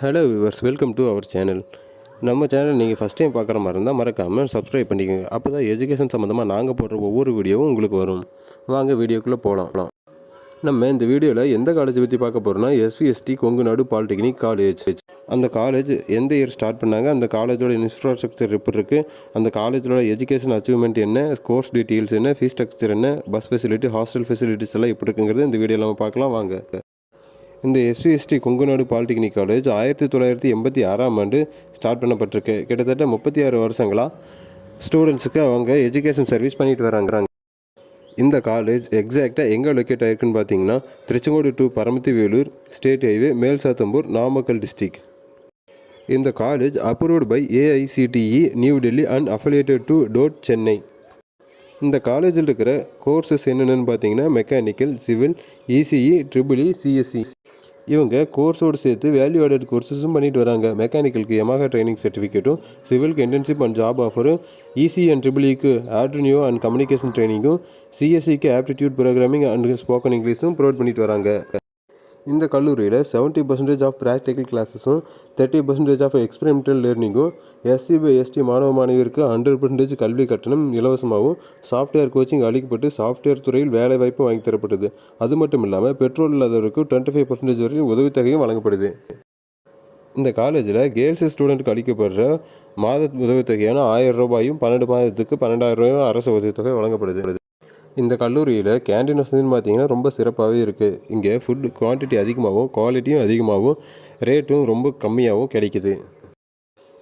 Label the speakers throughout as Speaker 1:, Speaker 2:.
Speaker 1: Hello viewers welcome to our channel நம்ம channel நீங்கள் first time பார்க்குற மாதிரி இருந்தால் மறக்காமல் சப்ஸ்கிரைப் பண்ணிக்கோங்க. அப்போ தான் எஜுகேஷன் சம்மந்தமாக நாங்கள் போடுற ஒவ்வொரு வீடியோவும் உங்களுக்கு வரும். வாங்க வீடியோக்குள்ளே போகலாம் நம்ம இந்த வீடியோவில் எந்த காலேஜ் பற்றி பார்க்க போகிறோம்னா எஸ்விஎஸ்டி கொங்குநாடு பாலிடெக்னிக் காலேஜ் அந்த காலேஜ் எந்த இயர் ஸ்டார்ட் பண்ணாங்க? அந்த காலேஜோட இன்ஃப்ராஸ்ட்ரக்சர் எப்படி இருக்குது அந்த காலேஜோட எஜுகேஷன் அச்சீவ்மெண்ட் என்ன? கோர்ஸ் டீட்டெயில்ஸ் என்ன? ஃபீஸ் ஸ்ட்ரக்சர் என்ன? பஸ் ஃபெசிலிட்டி ஹாஸ்டல் ஃபெசிலிட்டிஸ் எல்லாம் எப்படி இருக்குங்கிறது இந்த வீடியோவில் நம்ம பார்க்கலாம். வாங்க. இந்த எஸ்விஎஸ்டி கொங்குநாடு பாலிடெக்னிக் காலேஜ் ஆயிரத்தி தொள்ளாயிரத்தி எண்பத்தி ஆறாம் ஆண்டு ஸ்டார்ட் பண்ணப்பட்டிருக்கு. கிட்டத்தட்ட முப்பத்தி ஆறு வருஷங்களாக ஸ்டூடெண்ட்ஸுக்கு அவங்க எஜுகேஷன் சர்வீஸ் பண்ணிட்டு வராங்கிறாங்க. இந்த காலேஜ் எக்ஸாக்டாக எங்கே லொக்கேட் ஆயிருக்குன்னு பார்த்தீங்கன்னா Tiruchengode to Paramathi Velur state highway மேல் சாத்தம்பூர் நாமக்கல் டிஸ்ட்ரிக் இந்த college approved by AICTE New Delhi and affiliated to டோட் சென்னை இந்த காலேஜில் இருக்கிற கோர்சஸ் என்னென்னு பார்த்தீங்கன்னா mechanical civil ECE triple E CSC இவங்க கோர்ஸோடு சேர்த்து வேல்யூ ஆடட் கோர்ஸஸும் பண்ணிட்டு வராங்க. மெக்கானிக்கலுக்கு எமாக ட்ரைனிங் சர்டிஃபிகேட்டும் சிவிலுக்கு இன்டர்ன்ஷிப் அண்ட் ஜாப் ஆஃபரும் இசி அண்ட் ட்ரிபிள்இக்கு ஆட்ரினியோ அண்ட் கம்யூனிகேஷன் ட்ரைனிங்கும் சிஎஸ்சிக்கு ஆப்டிடியூட் ப்ரோக்ராமிங் அண்ட் ஸ்போக்கன் இங்கிலீஷும் ப்ரொவைட் பண்ணிட்டு வராங்க. இந்த கல்லூரியில் செவன்ட்டி பர்சன்டேஜ் ஆஃப் ப்ராக்டிக்கல் கிளாஸஸும் தேர்ட்டி பர்சன்டேஜ் ஆஃப் எக்ஸ்பெரிமெண்டல் லேர்னிங்கும் எஸ்சி பை எஸ்டி மாணவ மாணவியருக்கு ஹண்ட்ரட் பர்சன்டேஜ் கல்வி கட்டணம் இலவசமாகவும் சாஃப்ட்வேர் கோச்சிங் அளிக்கப்பட்டு சாஃப்ட்வேர் துறையில் வேலை வாய்ப்பு வாங்கி தரப்பட்டது. அது மட்டும் இல்லாமல் பெட்ரோல் இல்லாதவருக்கு டுவெண்ட்டி ஃபைவ் பர்சன்டேஜ் வரைக்கும் உதவித்தொகையும் வழங்கப்படுது. இந்த காலேஜில் கேர்ள்ஸ் ஸ்டூடெண்ட்டுக்கு அளிக்கப்படுற மாத உதவித்தொகையான ஆயிரம் ரூபாயும் பன்னெண்டு மாதத்துக்கு பன்னெண்டாயிரம் ரூபாயும் அரசு உதவித்தொகை வழங்கப்படுது. இந்த கல்லூரியில் கேண்டீன் வசதின்னு பார்த்தீங்கன்னா ரொம்ப சிறப்பாகவே இருக்குது இங்கே ஃபுட் குவான்டிட்டி அதிகமாகவும் குவாலிட்டியும் அதிகமாகவும் ரேட்டும் ரொம்ப கம்மியாகவும் கிடைக்குது.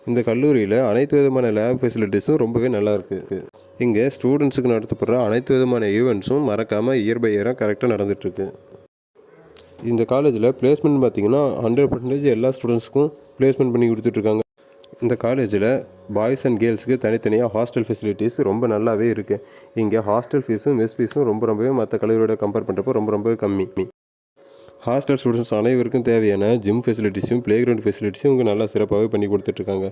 Speaker 1: இந்த கல்லூரியில் அனைத்து விதமான லேப் ஃபெசிலிட்டிஸும் ரொம்பவே நல்லா இருக்குது இங்கே ஸ்டூடெண்ட்ஸுக்கு நடத்தப்படுற அனைத்து விதமான ஈவெண்ட்ஸும் மறக்காமல் இயர் பை இயராக கரெக்டாக நடந்துகிட்ருக்கு இந்த காலேஜில் பிளேஸ்மெண்ட் பார்த்தீங்கன்னா ஹண்ட்ரட் பர்சன்டேஜ் எல்லா ஸ்டூடெண்ட்ஸுக்கும் பிளேஸ்மெண்ட் பண்ணி கொடுத்துட்ருக்காங்க இந்த காலேஜில் பாய்ஸ் அண்ட் கேர்ள்ஸுக்கு தனித்தனியாக ஹாஸ்டல் ஃபெசிலிட்டிஸ் ரொம்ப நல்லாவே இருக்குது இங்கே ஹாஸ்டல் ஃபீஸும் மெஸ் ஃபீஸும் ரொம்ப ரொம்பவே மற்ற கல்லூரியோட கம்பேர் பண்ணுறப்போ ரொம்ப ரொம்பவே கம்மி. ஹாஸ்டல் ஸ்டூடெண்ட்ஸ் அனைவருக்கும் தேவையான ஜிம் ஃபெசிலிட்டிஸும் ப்ளே கிரவுண்ட் ஃபெசிலிட்டிஸும் இவங்க நல்லா சிறப்பாகவே பண்ணி கொடுத்துட்ருக்காங்க.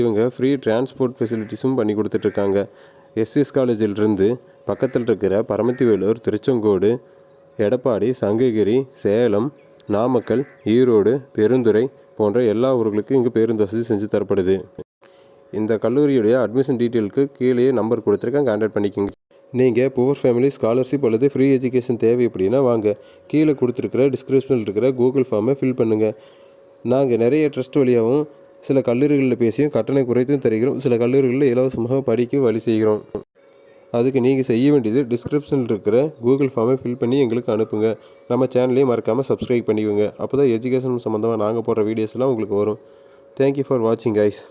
Speaker 1: இவங்க ஃப்ரீ டிரான்ஸ்போர்ட் ஃபெசிலிட்டிஸும் பண்ணி கொடுத்துட்ருக்காங்க. எஸ்விஎஸ் காலேஜிலிருந்து பக்கத்தில் இருக்கிற பரமத்தி வேலூர் திருச்செங்கோடு எடப்பாடி சங்ககிரி சேலம் நாமக்கல் ஈரோடு பெருந்துறை போன்ற எல்லா ஊர்களுக்கும் இங்கே பேருந்து வசதி செஞ்சு தரப்படுது. இந்த கல்லூரியுடைய அட்மிஷன் டீட்டெயிலுக்கு கீழே நம்பர் கொடுத்துருக்கேன். கான்டாக்ட் பண்ணிக்கோங்க. நீங்கள் புவர் ஃபேமிலி ஸ்காலர்ஷிப் அல்லது ஃப்ரீ எஜுகேஷன் தேவை அப்படின்னா வாங்க. கீழே கொடுத்துருக்கிற டிஸ்கிரிப்ஷனில் இருக்கிற கூகுள் ஃபார்மை ஃபில் பண்ணுங்கள் நாங்கள் நிறைய ட்ரஸ்ட் வழியாகவும் சில கல்லூரிகளில் பேசியும் கட்டணம் குறைத்தும் தருகிறோம். சில கல்லூரிகளில் இலவசமாக படிக்க வழி செய்கிறோம். அதுக்கு நீங்கள் செய்ய வேண்டியது டிஸ்கிரிப்ஷனில் இருக்கிற கூகுள் ஃபார்மை ஃபில் பண்ணி எங்களுக்கு அனுப்புங்க. நம்ம சேனலையும் மறக்காமல் சப்ஸ்கிரைப் பண்ணிக்கோங்க. அப்போ தான் எஜுகேஷன் சம்மந்தமாக நாங்கள் போடுற வீடியோஸ்லாம் உங்களுக்கு வரும். தேங்க்யூ ஃபார் வாட்சிங் கைஸ்